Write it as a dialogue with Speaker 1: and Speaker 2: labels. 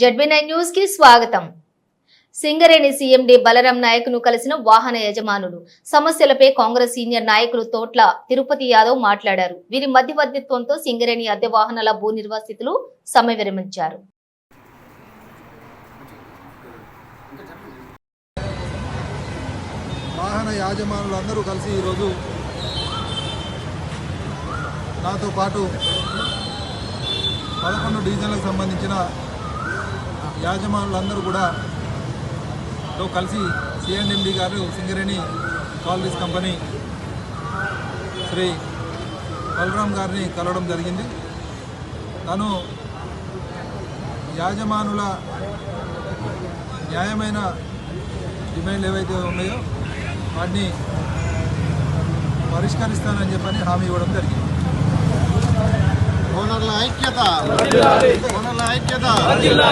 Speaker 1: ZB nine న్యూస్కి స్వాగతం. Singareni CMD Balaram నాయక్ను కలిసిన వాహన యజమానులు సమస్యలపై కాంగ్రెస్ సీనియర్ నాయకులు తోట్ల తిరుపతి యాదవ్ మాట్లాడారు. వీరి మధ్యవర్తిత్వంతో సింగరేణి అద్దె వాహనాల భూ నిర్వాసితులు సమ్మె విరమించారు.
Speaker 2: వాహన యాజమానులందరూ కలిసి ఈరోజు నాతో పాటు పదకొండు డివిజన్లకు సంబంధించిన యాజమానులందరూ కూడా తో కలిసి సిఎండి గారు సింగరేణి కాలరీస్ కంపెనీ శ్రీ బలరాం గారిని కలవడం జరిగింది. తను యాజమానుల న్యాయమైన డిమాండ్లు ఏవైతే ఉన్నాయో వాటిని పరిష్కరిస్తానని చెప్పని హామీ ఇవ్వడం జరిగింది.
Speaker 3: ఓనర్ల ఐక్యత. ఓనర్ల